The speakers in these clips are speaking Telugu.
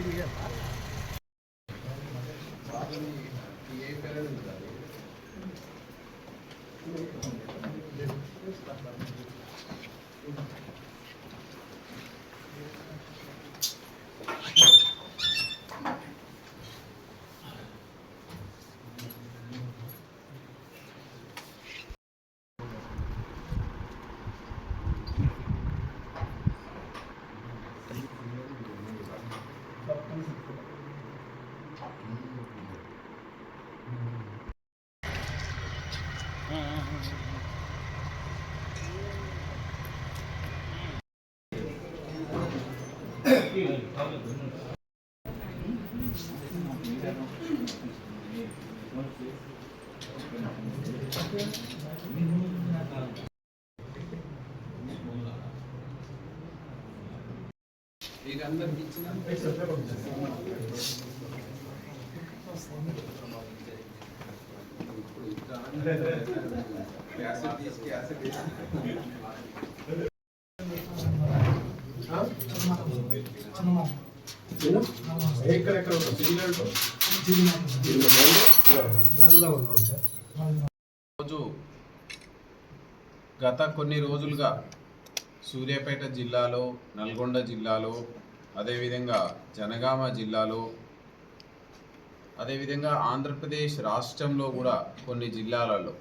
ರೆಡಿ 이거 한번 믿지는 않고 సిటీలో రోజు గత కొన్ని రోజులుగా సూర్యాపేట జిల్లాలో నల్గొండ జిల్లాలో అదేవిధంగా జనగామ జిల్లాలో అదేవిధంగా ఆంధ్రప్రదేశ్ రాష్ట్రంలో కూడా కొన్ని జిల్లాలలో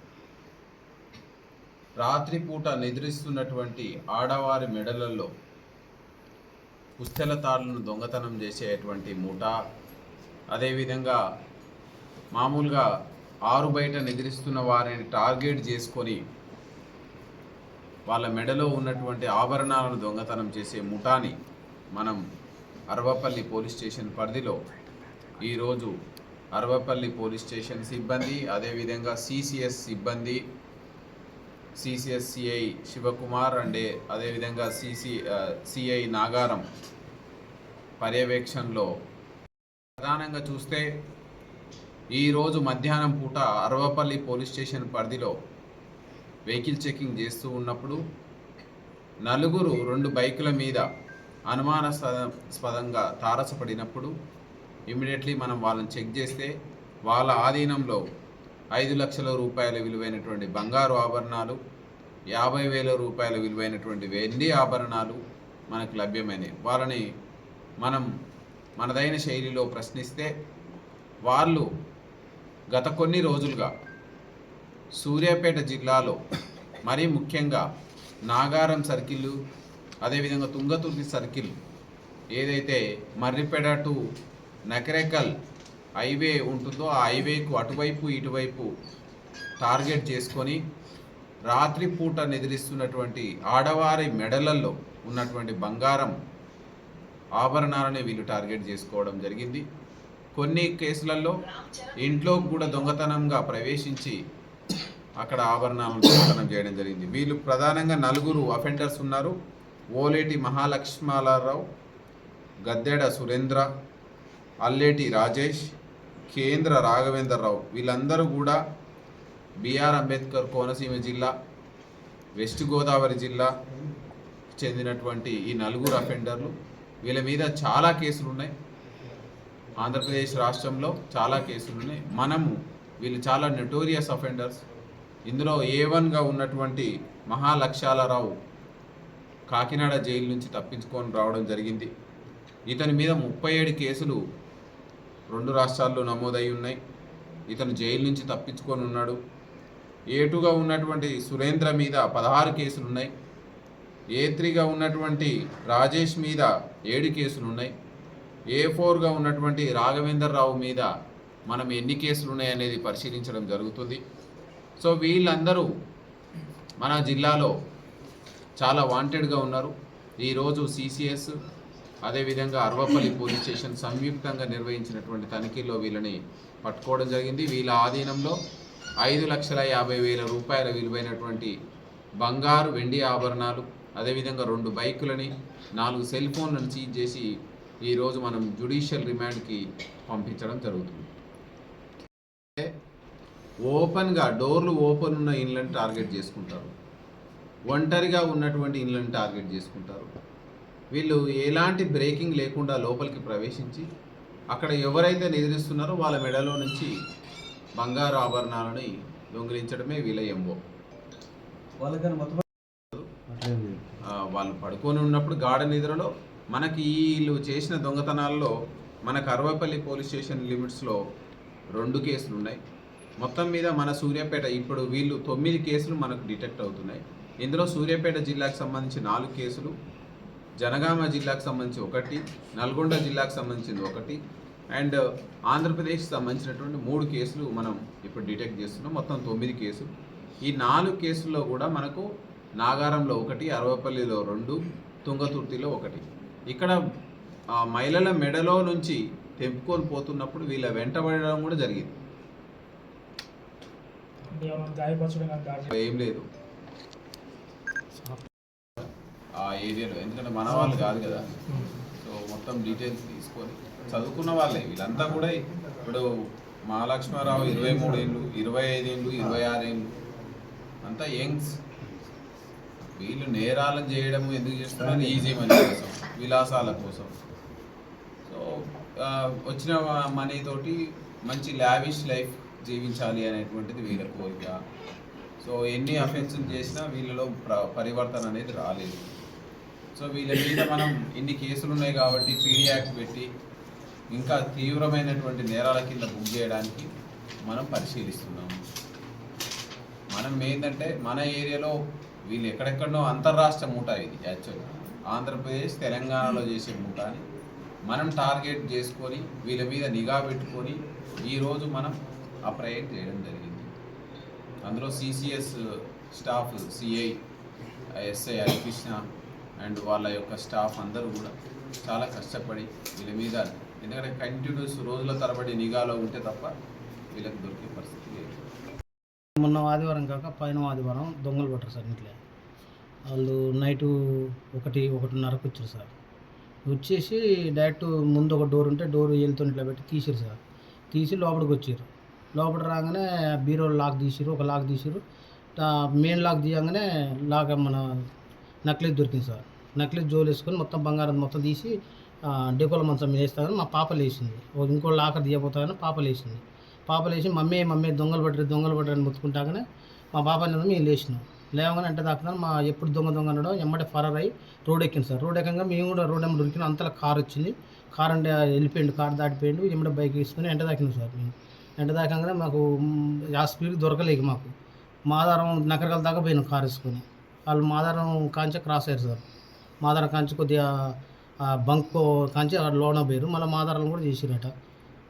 రాత్రిపూట నిద్రిస్తున్నటువంటి ఆడవారి మెడలలో పుస్తెల తాళ్ళను దొంగతనం చేసేటువంటి ముఠా అదేవిధంగా మామూలుగా ఆరు బయట నిద్రిస్తున్న వారిని టార్గెట్ చేసుకొని వాళ్ళ మెడలో ఉన్నటువంటి ఆభరణాలను దొంగతనం చేసే ముఠాని మనం అరవపల్లి పోలీస్ స్టేషన్ పరిధిలో ఈరోజు అరవపల్లి పోలీస్ స్టేషన్ సిబ్బంది అదేవిధంగా సిసిఎస్ సిబ్బంది సిసిఎస్ సిఐ శివకుమార్ అండ్ అదేవిధంగా సిసి సిఐ నాగారం పర్యవేక్షణలో. ప్రధానంగా చూస్తే ఈరోజు మధ్యాహ్నం పూట అరవపల్లి పోలీస్ స్టేషన్ పరిధిలో వెహికల్ చెకింగ్ చేస్తూ ఉన్నప్పుడు నలుగురు రెండు బైకుల మీద అనుమానాస్పదంగా తారసపడినప్పుడు ఇమీడియట్లీ మనం వాళ్ళని చెక్ చేస్తే వాళ్ళ ఆధీనంలో ఐదు లక్షల రూపాయల విలువైనటువంటి బంగారు ఆభరణాలు యాభై వేల రూపాయల విలువైనటువంటి వెండి ఆభరణాలు మనకు లభ్యమైనవి. వాళ్ళని మనం మనదైన శైలిలో ప్రశ్నిస్తే వాళ్ళు గత కొన్ని రోజులుగా సూర్యాపేట జిల్లాలో మరీ ముఖ్యంగా నాగారం సర్కిల్ అదేవిధంగా తుంగతుర్తి సర్కిల్ ఏదైతే మర్రిపేట టు నకరేకల్ హైవే ఉంటుందో ఆ హైవేకు అటువైపు ఇటువైపు టార్గెట్ చేసుకొని రాత్రిపూట నిద్రిస్తున్నటువంటి ఆడవారి మెడలల్లో ఉన్నటువంటి బంగారం ఆభరణాలని వీళ్ళు టార్గెట్ చేసుకోవడం జరిగింది. కొన్ని కేసులలో ఇంట్లో కూడా దొంగతనంగా ప్రవేశించి అక్కడ ఆభరణాలను దొంగతనం చేయడం జరిగింది. వీళ్ళు ప్రధానంగా నలుగురు అఫెండర్స్ ఉన్నారు. ఓలేటి మహాలక్ష్మాలరావు గద్దెడ సురేంద్ర అల్లేటి రాజేష్ కేంద్ర రాఘవేంద్రరావు. వీళ్ళందరూ కూడా బిఆర్ అంబేద్కర్ కోనసీమ జిల్లా వెస్ట్ గోదావరి జిల్లా చెందినటువంటి ఈ నలుగురు అఫెండర్లు. వీళ్ళ మీద చాలా కేసులు ఉన్నాయి ఆంధ్రప్రదేశ్ రాష్ట్రంలో చాలా కేసులు ఉన్నాయి మనము వీళ్ళు చాలా నెటోరియస్ అఫెండర్స్. ఇందులో ఏ వన్గా ఉన్నటువంటి మహాలక్ష్యాలరావు కాకినాడ జైలు నుంచి తప్పించుకొని రావడం జరిగింది. ఇతని మీద ముప్పై ఏడు కేసులు రెండు రాష్ట్రాల్లో నమోదై ఉన్నాయి. ఇతను జైలు నుంచి తప్పించుకొని ఉన్నాడు. ఏటుగా ఉన్నటువంటి సురేంద్ర మీద పదహారు కేసులు ఉన్నాయి ఏ త్రీగా ఉన్నటువంటి రాజేష్ మీద ఏడు కేసులు ఉన్నాయి ఏ ఫోర్గా ఉన్నటువంటి రాఘవేందర్ రావు మీద మనం ఎన్ని కేసులు ఉన్నాయి అనేది పరిశీలించడం జరుగుతుంది. సో వీళ్ళందరూ మన జిల్లాలో చాలా వాంటెడ్గా ఉన్నారు. ఈరోజు సిసిఎస్ అదేవిధంగా అర్వపల్లి పోలీస్ స్టేషన్ సంయుక్తంగా నిర్వహించినటువంటి తనిఖీల్లో వీళ్ళని పట్టుకోవడం జరిగింది. వీళ్ళ ఆధీనంలో ఐదు లక్షల యాభై వేల రూపాయల విలువైనటువంటి బంగారు వెండి ఆభరణాలు అదేవిధంగా రెండు బైకులని నాలుగు సెల్ ఫోన్లను సీజ్ చేసి ఈరోజు మనం జ్యుడిషియల్ రిమాండ్కి పంపించడం జరుగుతుంది. ఓపెన్గా డోర్లు ఓపెన్ ఉన్న ఇండ్లను టార్గెట్ చేసుకుంటారు. ఒంటరిగా ఉన్నటువంటి ఇండ్లను టార్గెట్ చేసుకుంటారు. వీళ్ళు ఎలాంటి బ్రేకింగ్ లేకుండా లోపలికి ప్రవేశించి అక్కడ ఎవరైతే నిద్రిస్తున్నారో వాళ్ళ మెడలో నుంచి బంగారు ఆభరణాలని దొంగిలించడమే వీళ్ళ ఎంబో. వాళ్ళు పడుకొని ఉన్నప్పుడు గాఢ నిద్రలో మనకి వీళ్ళు చేసిన దొంగతనాల్లో మనకు అరవపల్లి పోలీస్ స్టేషన్ లిమిట్స్లో రెండు కేసులు ఉన్నాయి. మొత్తం మీద మన సూర్యాపేట ఇప్పుడు వీళ్ళు తొమ్మిది కేసులు మనకు డిటెక్ట్ అవుతున్నాయి. ఇందులో సూర్యాపేట జిల్లాకు సంబంధించి నాలుగు కేసులు జనగామ జిల్లాకు సంబంధించి ఒకటి నల్గొండ జిల్లాకు సంబంధించింది ఒకటి అండ్ ఆంధ్రప్రదేశ్ సంబంధించినటువంటి మూడు కేసులు మనం ఇప్పుడు డిటెక్ట్ చేస్తున్నాం. మొత్తం తొమ్మిది కేసులు. ఈ నాలుగు కేసుల్లో కూడా మనకు నాగారంలో ఒకటి అరవపల్లిలో రెండు తుంగతుర్తిలో ఒకటి. ఇక్కడ మహిళల మెడలో నుంచి తెంపుకొని పోతున్నప్పుడు వీళ్ళ వెంటబడడం కూడా జరిగింది. ఏం లేదు ఆ ఏరియాలో. ఎందుకంటే మన వాళ్ళు కాదు కదా. సో మొత్తం డీటెయిల్స్ తీసుకొని చదువుకున్న వాళ్ళే. వీళ్ళంతా కూడా ఇప్పుడు మహాలక్ష్మారావు ఇరవై మూడు ఇరవై ఐదు ఇరవై ఆరేళ్ళు అంతా యంగ్స్. వీళ్ళు నేరాలను చేయడం ఎందుకు చేస్తున్నారు? ఈజీ మనీ కోసం విలాసాల కోసం. సో వచ్చిన మనీ తోటి మంచి లావిష్ లైఫ్ జీవించాలి అనేటువంటిది వీళ్ళ కోరిక. సో ఎన్ని అఫెన్సులు చేసినా వీళ్ళలో ప్ర పరివర్తన అనేది రాలేదు. సో వీళ్ళ మీద మనం ఇన్ని కేసులు ఉన్నాయి కాబట్టి పీడీ యాక్ట్ పెట్టి ఇంకా తీవ్రమైనటువంటి నేరాల కింద బుక్ చేయడానికి మనం పరిశీలిస్తున్నాము. మనం ఏంటంటే మన ఏరియాలో వీళ్ళు ఎక్కడెక్కడో అంతర్రాష్ట్ర మూట ఇది యాక్చువల్గా. ఆంధ్రప్రదేశ్ తెలంగాణలో చేసే మూటని మనం టార్గెట్ చేసుకొని వీళ్ళ మీద నిఘా పెట్టుకొని ఈరోజు మనం అప్రయేట్ చేయడం జరిగింది. అందులో CCS staff CI SI Harikrishna and వాళ్ళ యొక్క స్టాఫ్ అందరూ కూడా చాలా కష్టపడి వీళ్ళ మీద ఎందుకంటే కంటిన్యూస్ రోజుల తరబడి నిఘాలో ఉంటే తప్ప వీళ్ళకి దొరికే పరిస్థితి లేదు. మొన్న ఆదివారం కాక పైన ఆదివారం దొంగలు పట్టరు సార్ ఇంట్లో. వాళ్ళు నైటు ఒకటి ఒకటిన్నరకు వచ్చారు సార్. వచ్చేసి డైరెక్ట్ ముందు ఒక డోర్ ఉంటే డోర్ వెళ్తూ ఇట్లా పెట్టి తీసారు సార్. తీసి లోపలికి వచ్చారు. లోపల రాగానే బీరో లాక్ తీసిరు ఒక లాక్ తీసిరు మెయిన్ లాక్ తీయగానే లాక్ మన నక్లెస్ దొరికింది సార్. నక్లెస్ జోలు వేసుకొని మొత్తం బంగారం మొత్తం తీసి డెకోల మంచం వేస్తారని మా పాప లేచింది. ఓ ఇంకో లాకర్ తీయబోతారని పాప లేచింది. పాప లేచి మమ్మీ మమ్మీ దొంగలు పట్టరు దొంగలు పట్టరు ముత్తుకుంటాకనే మా పాప మేము లేచినాం. లేవగానే అంటే దాకా మా ఎప్పుడు దొంగ దొంగ అనడం ఎమ్మటే ఫరర్ అయ్యి రోడ్ ఎక్కింది సార్. రోడ్ ఎక్కగా మేము కూడా రోడ్ ఎమ్మడి దొరికిన అంతలో కార్ వచ్చింది. కార్ అంటే వెళ్ళిపోయిండు కార్ దాటిపోయిండు ఎమ్మటే బైక్ తీసుకుని ఎంట దాకినాం సార్ మేము. ఎంట దాకంగానే మాకు ఆ స్పీడ్ దొరకలేక మాకు. మా ఆధారం నకరకల దాకా పోయినాం కార్ వేసుకొని. వాళ్ళు మాదారం కాంచె క్రాస్ అయ్యారు సార్. మాదారం కాంచి కొద్దిగా బంక్ కాంచి అక్కడ లోన పోయారు మళ్ళీ మాదారాలు కూడా చేసిరట.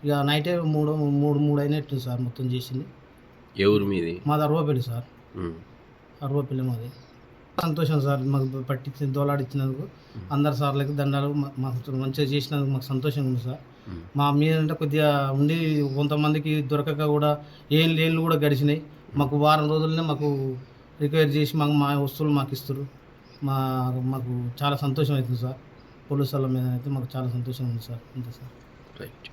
ఇక నైటే మూడు మూడు మూడు అయినట్టు సార్ మొత్తం చేసింది. ఏ ఊరు మీది? మాది అరవపల్లి సార్. అరవపల్లి మాది. సంతోషం సార్ మాకు పట్టించి దోలాడిచ్చినందుకు. అందరి సార్లకి దండాలు మాకు మంచిగా చేసినందుకు మాకు సంతోషంగా ఉంది సార్. మా మీద అంటే కొద్దిగా ఉండి కొంతమందికి దొరకక కూడా ఏం లేళ్ళు కూడా గడిచినాయి. మాకు వారం రోజులనే మాకు రిక్వైర్ చేసి మాకు మా వస్తువులు మాకు ఇస్తారు మా మాకు చాలా సంతోషం అవుతుంది సార్. పోలీసు వాళ్ళ మీద అయితే మాకు చాలా సంతోషం ఉంది సార్. అంతే సార్. రైట్.